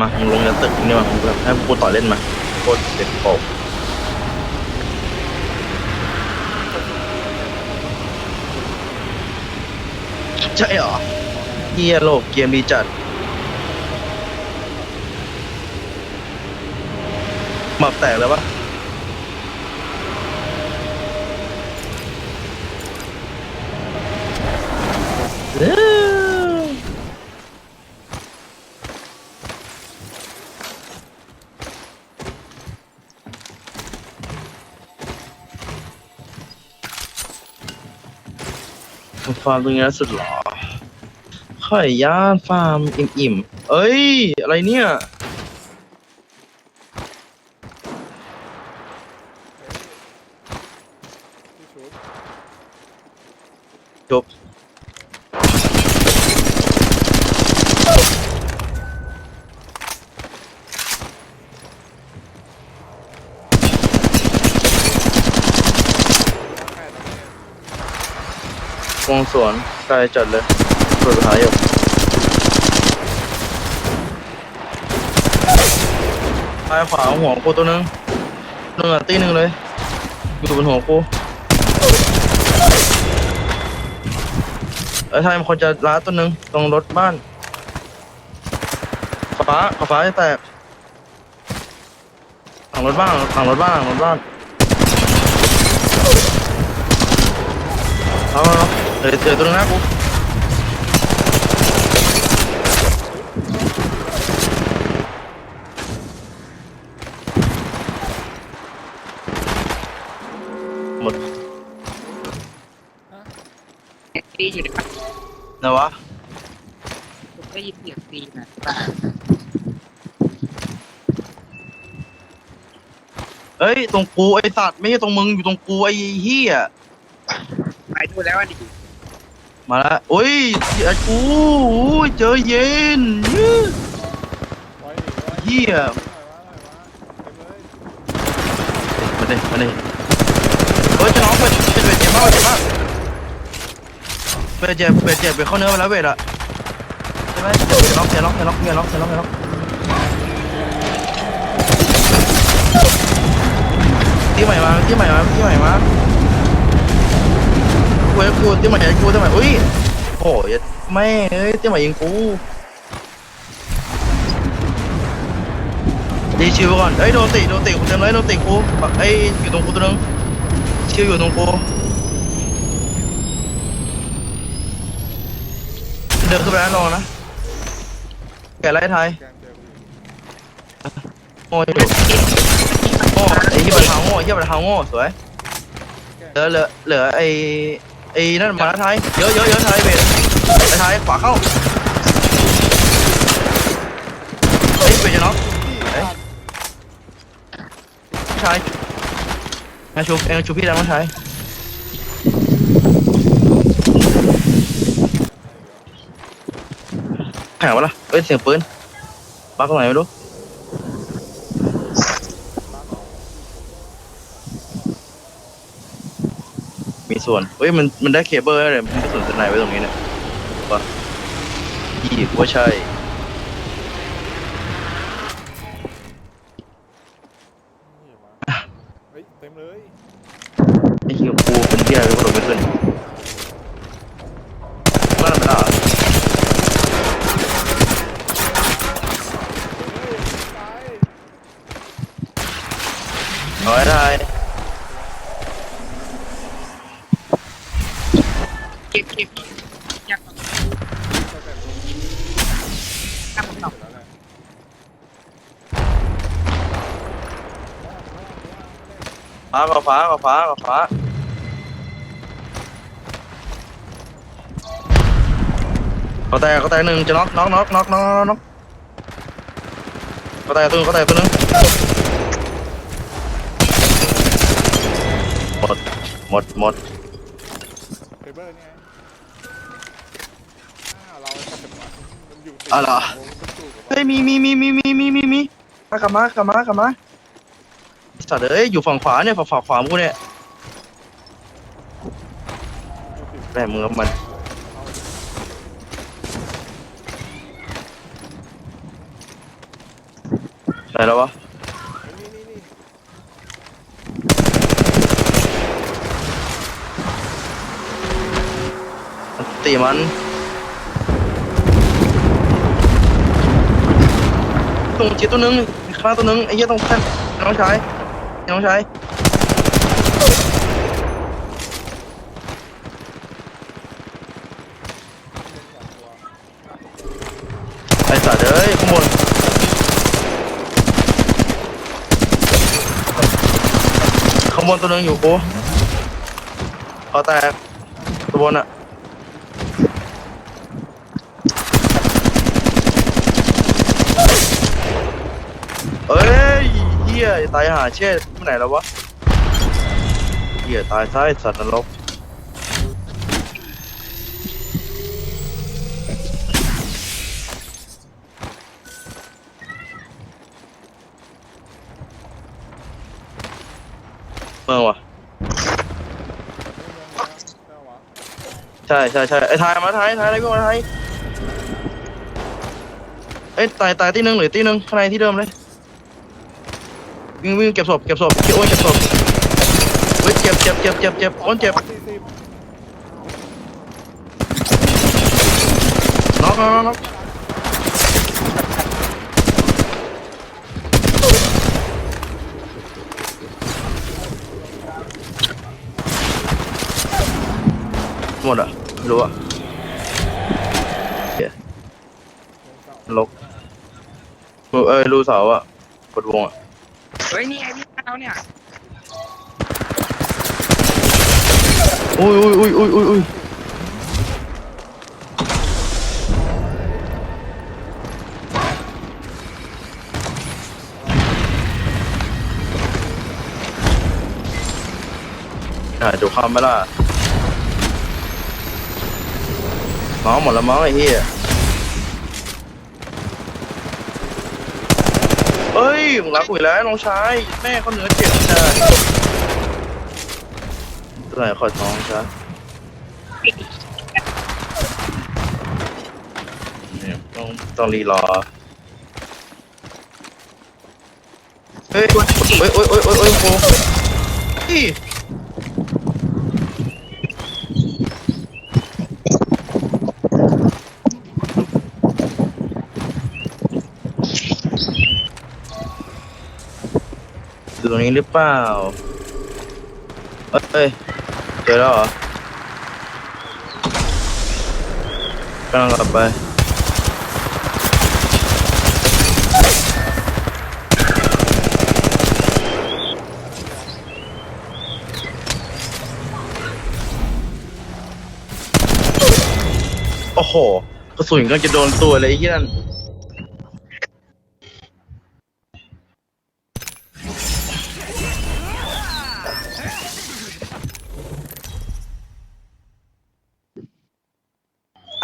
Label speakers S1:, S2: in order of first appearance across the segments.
S1: มามึงลงจากตึกนี่มาให้กูต่อเล่นมาโคตรเด็ดโปกใช่เหรอเฮียโลกเกมดีจัดหมับแตกแล้วปะเออ ฟาร์มตรงนี้สุดหรอข่อย่านฟาร์มอิ่มๆ เอ้ย อะไรเนี่ย
S2: ที่ชุบ
S1: จบ
S2: แค่นั้นเอง
S1: วงสวนไกลจัดเลยสุดท้ายอยู่ซ้ายขวาหัวกูตัวนึงหนึ่งอะตีหนึ่งเลย อยู่บนหัวกูเอ้ยไทยมันคนจะล้าตัวนึงตรงรถบ้านฟ้าขฟ้าจะแตกหลังรถบ้านหลังรถบ้านหลังรถบ้านเอา เดี๋ยวเดี๋ยวตัวนึงนะกูหมด
S3: ตีอยู่ในบ้าน
S1: นะวะ
S3: ผมได้ยินเสียงตีนะ
S1: เอ้ยตรงกูไอสัตว์ไม่ใช่ตรงมึงอยู่ตรงกูไอเหี้ย
S3: ไปดูแล้วว่าดี
S1: มาละโอ้ยไอ้กูอุ้ยเจอเย็นยื้อเหี้ย
S2: หน่ยวะหน่อยวะเลย
S1: มาดิมาดิเฮ้ยจะน้องเป็ดเป็ดเป็ดเจ็บมากเจ็บมากเป็ดเจ็บเป็ดเจ็บเป็ดเข้าเนื้อไปแล้วเป็ดอะใช่ไหมเจ็บล็อกเจ็บล็อกเจ็บล็อกเจ็บล็อกเจ็บล็อกเจ็บล็อกที่ใหม่มาที่ใหม่มาที่ใหม่มา กูกูที่ใหม่กูที่ใหม่อุ้ยโอ้ยแม่เอ้ยที่ใหม่ยิงกูดีชิวก่อนเอ้ยโดนติโดนติกูเต็มเลยโดนติกูเอ้ยอยู่ตรงกูตัวนึงชิวอยู่ตรงกูเดินขึ้นไปแล้วลองนะแกะไรไทย
S2: แกนเจอกูอยู่
S1: โง่อยู่โง่ไอ้เหี้ยบัตรเท้าโง่ไอ้เหี้ยบัตรเท้าโง่สวยเหลือเหลือเหลือไอ้ y nó mà nó thấy giữa giữa giữa thấy về để thấy quả không. Đi về cho nó. Đấy thấy anh chụp em chụp phía đang thấy thảo quá là bên tiền bướn bác con này đúng เสียงปืนปักตรงไหนไม่รู้มีส่วนเฮ้ยมันมันได้เคเบิลแล้วเลยมันมีส่วนสไนไว้ตรงนี้เนี่ยว่ายี่ว่าใช่
S2: นี่วะเฮ้ยเต็มเลย
S1: ไอ้เหี้ยกูเป็นเหี้ยอะไรก็โดนไม่ขึ้นว่ามันไม่ได้เหรอ
S2: เฮ้ยตาย
S1: เอาไว้ได้
S3: เก็บเก็บอยาก
S2: ตั้งแต่ลง
S3: ทำต่อ
S2: แล้วแหละ
S1: ฟ้ากับฟ้ากับฟ้ากับฟ้าเขาแตกเขาแตกหนึ่งจะน็อกน็อกน็อกน็อกน็อกน็อกเขาแตกตัวนึงเขาแตกตัวนึงหมดหมดหมด
S2: อยู่ติด
S1: อ๋อเหรอ
S2: วงสู้กับ
S1: เฮ้ยมีมีมีมีมีมีมีมีมากลับมากลับมากลับมาสัตว์เอ้ยอยู่ฝั่งขวาเนี่ยฝั่งฝั่งขวามึงเนี่ย
S2: อยู่ติด
S1: แม่มึงกับมัน
S2: เอาดิ
S1: ไหนแล้ววะ
S2: นี่นี่นี่
S1: ตีมัน ตรงจีตัวหนึงข้างตัวหนึงไอ้เหี้ยตรงแท่นน้องชายน้องชายไอ้สัตว์เอ้ยขโมยขโมยตัวหนึงอยู่กูขอแตกตัวบนอะ เอ้ยเฮีย ตายหาเช่ไปไหนแล้ววะเฮียตายซะไอ้สัตว์นรกเมื่อวะ
S2: เจ้าวะ
S1: ใช่ใช่ใช่ไอ้ทายมาทายทายอะไรก็มาทายเอ้ยตายตายที่หนึ่งหรือที่หนึ่งข้างในที่เดิมเลย วิ่งวิ่งเก็บศพเก็บศพเก็บโอ้ยเก็บศพเฮ้ยเจ็บเจ็บเจ็บเจ็บเจ็บโอ้ยเจ็บน็อกน็อกน็อกหมดอะไม่รู้อะโลกเออเอ้ยรูเสาอะกดวงอะ
S3: เฮ้ยนี่ไงพี่เขาเนี่ย
S1: อุ้ยอุ้ยอุ้ยอุ้ยอุ้ยอุ้ยอ่าดูคำไหมล่ะเมาหมดแล้วมั้งไอ้เหี้ย เอ้ยมึงรักกูอีกแล้วน้องชายแม่เขาเหนือเจ็บนะตัวไหนขอท้องใช่เนี่ยต้องต้องรีรอเฮ้ยโอ้ยโอ้ยโอ้ยโอ้ยโอ้ยโอ้ย อยู่ตรงนี้หรือเปล่า เอ้ยเจอแล้วเหรอกำลังกลับไปโอ้โหกระสุนก็จะโดนตัวเลยไอ้เหี้ยนั่น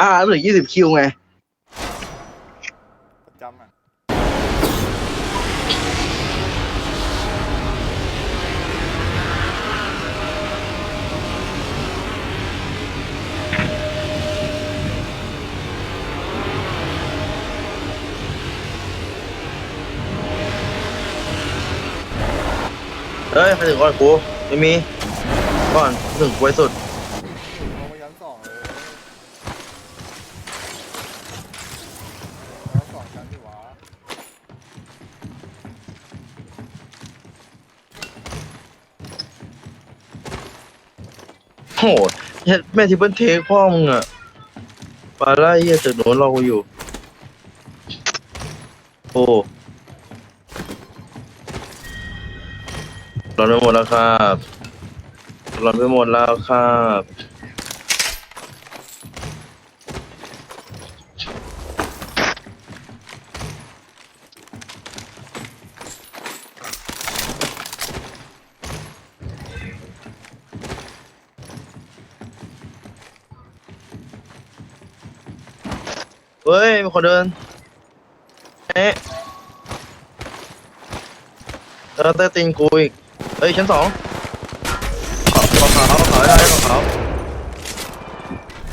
S1: อ่าเหลือยี่สิบคิวไง
S2: ประจำอะ
S1: เฮ้ยใครถึงก่อนกูไม่มี ก่อนถึงกูไว้สุด
S2: ลงไปชั้นสองเลยแล้วสองชั้นที่หวา
S1: โหแม่ที่เพิ่นเทคพ่อมึงอะปลาไล่เหี้ยตึกโน้นรอกูอยู่ โอ้ร้อนไปหมดแล้วครับร้อนไปหมดแล้วครับ เฮ้ยมีคนเดินเอ๊ะเออเตะตีนกูอีกเฮ้ยชั้นสองขาวขาวขาวขาวได้ขาวขาว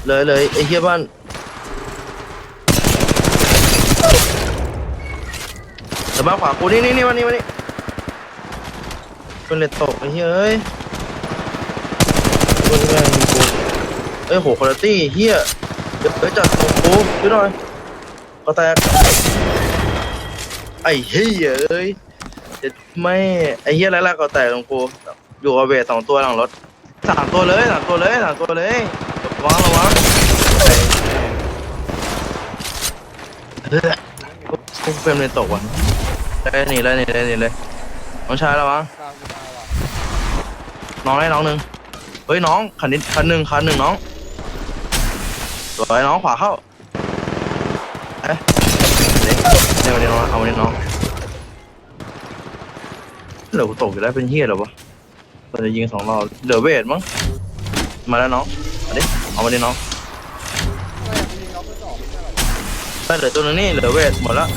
S1: เลยเลยไอ้เหี้ยบ้านเดี๋ยวมาขวากูนี่นี่นี่วันนี้วันนี้เป็นเลตตกไอ้เหี้ยเอ้ยคนแม่งกูเอ้ยโหคุณภาพเฮียเดี๋ยวเดี๋ยจัดของกูช่วยหน่อย ก็แตกไอ้เฮียเอ้ยเดี๋ยวไม่ไอ้เฮียแรกๆก็แตกของกูอยู่กับเวทสองตัวหลังรถสามตัวเลยสามตัวเลยสามตัวเลยระวังระวังเฮ้ยเฟรมเลยตกว่ะเลยหนีเลยหนีเลยหนีเลยน้องชายระวัง
S2: ตามกูมาว่ะ
S1: น้องให้น้องหนึ่งเฮ้ยน้องคันนี้คันหนึ่งคันหนึ่งน้องสวยน้องขวาเข้าเอ๊ะเด็ก เดี๋ยวนนี้องเอาเนี่ยน้องเหลือกูตกอยู่แล้วเป็นเฮียหรอวะเราจะยิงสองรอบเหลือเวทมั้งมาแล้วน้องมาดิเอา
S2: มาดิน้องได้
S1: เหลือตัวนึงนี่เหลือเวทหมดแล้ว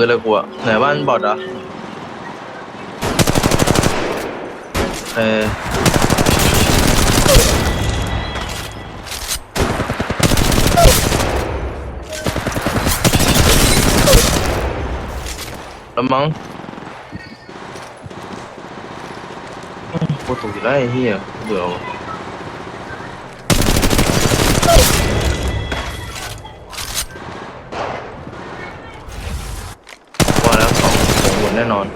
S1: พื้นเลยกูอะไหนบ้านบอดอะเออล้วมั้งโคตรถูกอยู่แล้วไอ้เหี้ยเบื่อ น่นอน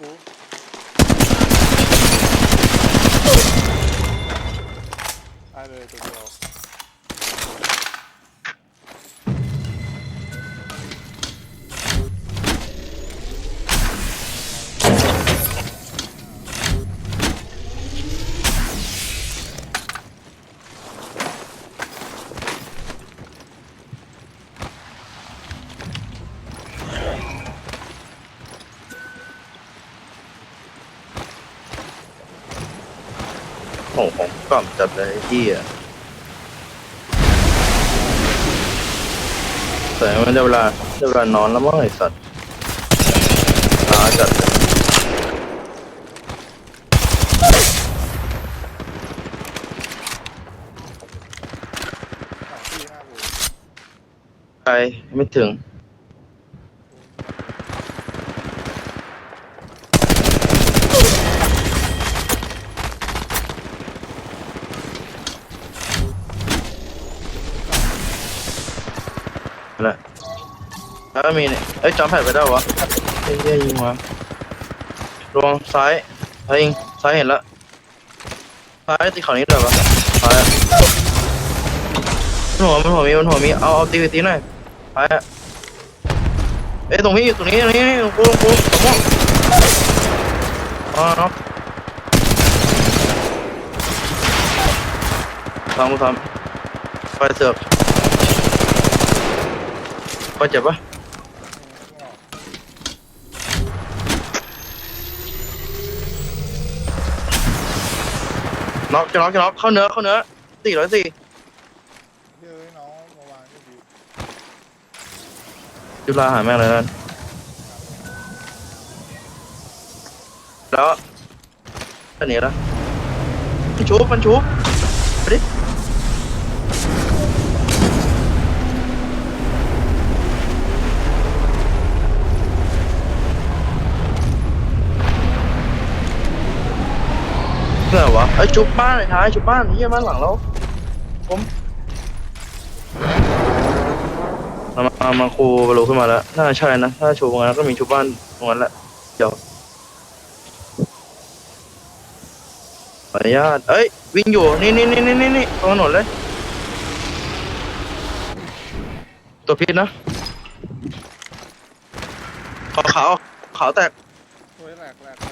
S2: หน้ากูตาย
S1: กล่อมจัดเลยไอ้ที่อะแต่มันเวลาเวลานอนแล้วมั้งไอ้สัตว์ล้าจัดเลยไปไม่ถึงนั่นแหละแล้ว ก็มีเนี่ยเอ้ยจอมแผ่ไปได้วะเฮ้ยเหี้ยยิงมาลวงซ้ายซ้ยยิงซ้ายเห็นล้วซ้ายตีเขานี้ด้วยวะซ้ายอะมันหัวมันหัวมีมันหัวมีเอาเอาตีไปตีหน่อยซ้ายอะเอ้ยตรงนี้ตรงนี้ตรงนี้ตรงกูตรงกูตรงม่งอ๋อเนาะทำกูทำไปเสือกไปเจ็บปะ
S2: ไม่ออก
S1: น็อกจะน็อกจะน็อกเข้าเนื้อเข้าเนื้อสี่ร้อยสี่
S2: เฮ้ยน้องมาวางนี่ดี
S1: จุฬาหาแม่งเลยนั่นแล้วอันนี้ละมันชุบมันชุบ ไอ้จุบบ้านไอ้ท้ายจุบบ้านเฮียบ้านหลังเราผมมามามาครูบรูขึ้นมาแล้วน่าใช่นะถ้าชูตรงนั้นก็มีชุบบ้านตรงนั้นแหละเดี๋ยวขออนุญาตเอ้ยวิ่งอยู่นี่นี่นี่นี่นี่นี่ตรงถนนเลยตัวพิษนะขอขาวขาวแตก
S2: โอ้ยแหลกแหลก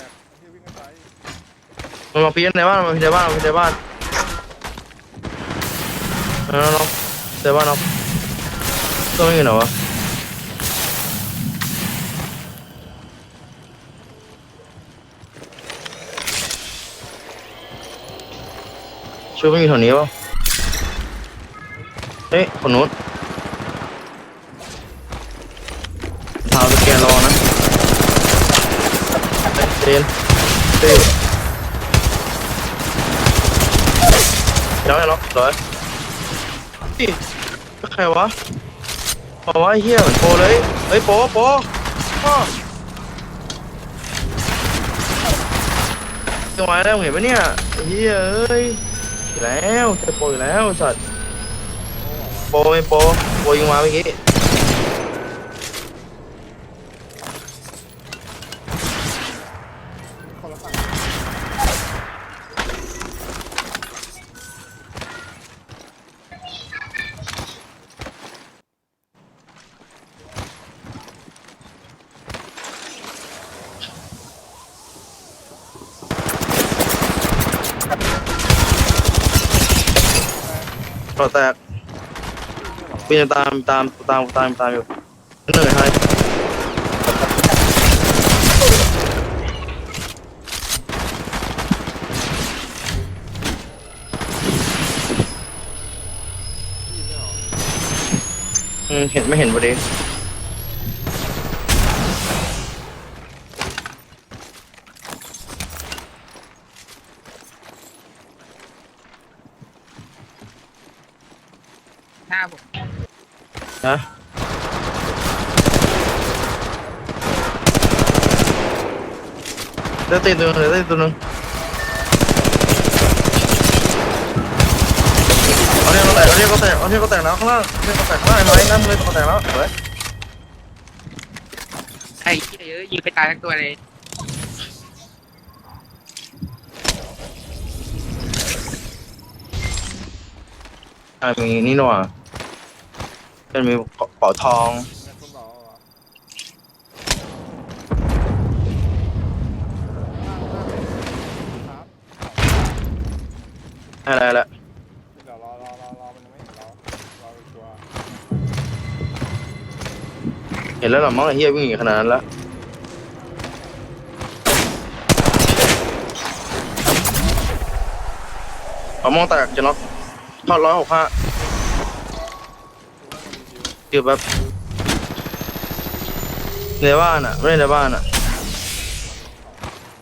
S1: มันมาพิษในบ้านมาพิษในบ้านมาพิษในบ้านเออน้องในบ้านน้องตัวมันอยู่ไหนวะช่วยไม่มีแถวนี้ป่ะเฮ้ยคนนู้นเท้าสแกรอนะเฮ้ยเจนเฮ้ ยยังไงล็อกร้อยนี่ใครวะบอกว่าไอ้เฮียเหมือนโปรเลยเฮ้ยโปรโปรอ้อจังหวะได้มึงเห็นปะเนี่ยไอ้เฮียเอ้ยอีกแล้วเจะโปรอีกแล้วสัตว์โปรไม่โปรโปรยิงมาเมื่อกี้ ต่อแตกปีนตามตามตามตามตามอยู่เหนื่อยให้
S2: ที่ไม่หรอ
S1: อืมเห็นไม่เห็นพอดี
S3: หน้าผม
S1: นะ ได้ตีตัวหนึงได้ตีตัวหนึงเอาเนี่ยก็แตกเอาเนี่ยก็แตกเอาเนี่ยก็แตกแล้วข้างล่างเอาเนี่ยก็แตกข้างล่างไอ้ไม้น้ำมือก็แตกแล้วเฮ้ย
S3: ไอ้เหี้ยเยอะยิงไปตายทั้งตัวเลย
S1: อ่ามีนี่หน่อยเป็นมีกระเป๋าทอง
S2: อะ
S1: ไรละ
S2: เดี๋ยวรอรอรอรอมันยังไม่เห็นเรารอชัวร์
S1: เห็นแล้วเหรอมั้งไอ้เหี้ยวิ่งอย่างขนาดนั้นล้วเอามองแตกจะน็อกทอดร้อยหกห้า
S2: ดูว่ามันมีคิว
S1: คือบแบบในบ้านอะ ไม่ได้ในบ้านอะ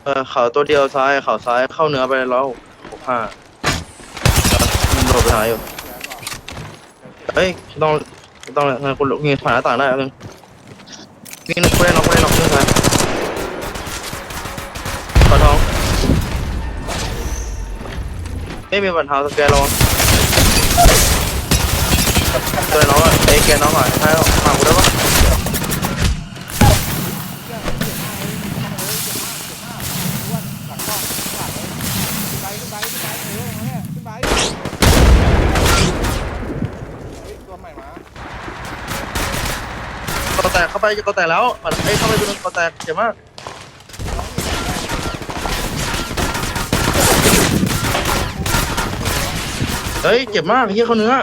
S1: เออเขาตัวเดียวซ้ายเขาซ้ายเข้าเนื้อไปร้อยหกห้าาอยู่
S2: แกนบอก
S1: เฮ้ยไม่ต้องไม่ต้องเลยคุณมีผ่านหน้าต่างได้แล้วนึงนี่นึกไม่ได้น็อกไม่ได้น็อกนึงครับขอท้องไม่มีปัญหาสแกนลองตัวน้องอะไอ้แกน้องอะให้มากูได้ปะ
S2: เข้า
S1: ไปก็แตกแล้วเอ้ยเข้าไปโดนก็แตกเจ็บมากเฮ้ยเจ็บมากเหี้ยเขาเนื้อ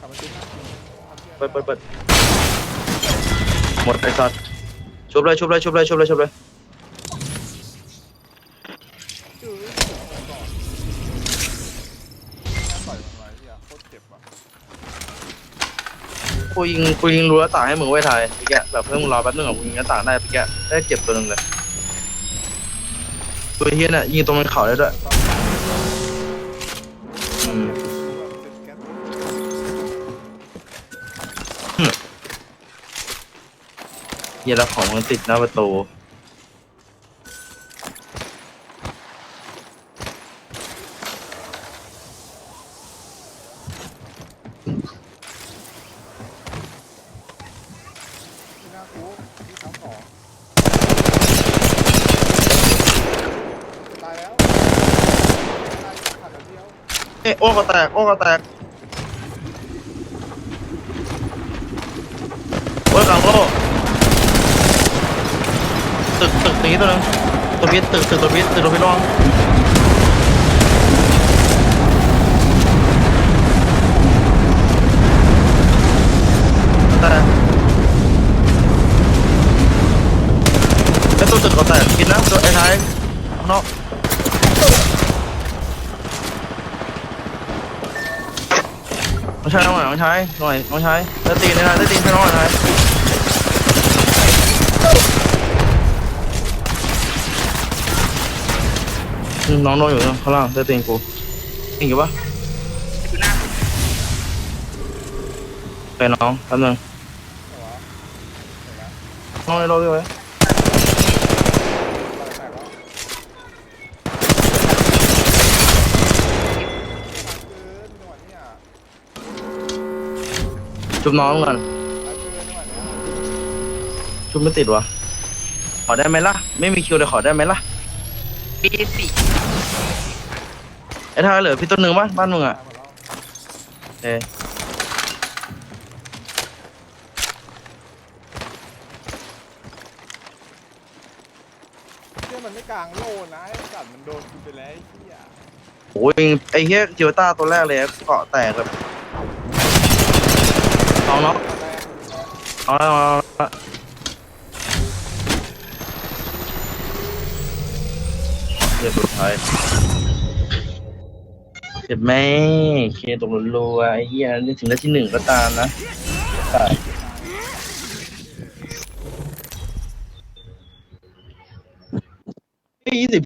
S1: ก
S2: ลับมาชิ้นนะ
S1: เปิดเปิดเปิดหมดไอ้สัตว์ชุบเลยชุบเลยชุบเลยชุบเลยชุบเลย
S2: กูยิ
S1: งกูยิงรั้วต่างให้มึงไว้ทายพี่แกแบบเพิ่งมึงรอแป๊บนึงอะกูยิงหน้าต่างได้พี่แกได้เจ็บตัวหนึงเลยตัวเฮียน่ะยิงตรงมันเข่าได้ด้วยอืมเฮียแล้วของมันติดหน้าประตู
S2: ที่หน้าคุกที่ชั้นสองตายแล้วตายขาดแบบเดียว
S1: เอ้ยโอ้ก็แตก โอ้ก็แตกโลตึกตึกนี้ตัวนึงตัวพิษตึกตึกตัวพิษตึกตัวพิษระวังแต่ไอ้ตัวตึกเขาแตกกินนะตัวไอ้ท้ายข้างนอก น้องชายน้หน่อยน้องชายหน่อยน้องชายได้ตีนได้ได้ตีนใช่น้องหน่อยอืมน้องโดนอยู่ข้างล่างได้ตีนกูตีนอยู่ปะไปน้องแป๊บนึง
S2: เหรอเห็นแล้ว
S1: น้องในรถด้วย
S2: แตกแล้วเกินจังหวะเนี้ย
S1: จุบน้องก่อน
S2: เอาเกินจังหวะเนี้ย
S1: จุบไม่ติดวะขอได้ไหมล่ะ ไม่มีคิวเลยขอได้ไหมล่ะ
S3: ปีสี่
S1: ไอ้ท่าเหลือพี่ต้นหนึ่งบ้านบ้านมึงอะ
S2: ตายหมดแล้ว
S1: เอ้ย
S2: เชื่อมันไม่กลางโลนะไอ้สัตว์มันโดนกูไปแล้วไอ้เหี้ย
S1: โอ้ยไอ้เฮียจิวต้าตัวแรกเลยเกาะแตกแบบ น้องเนาะเอาแล้วเอาแล้วเรียบร้อยเจ็บไหมเคตกรัวไอ้เหี้ยนี่ถึงได้ที่หนึ่งก็ตามนะตาย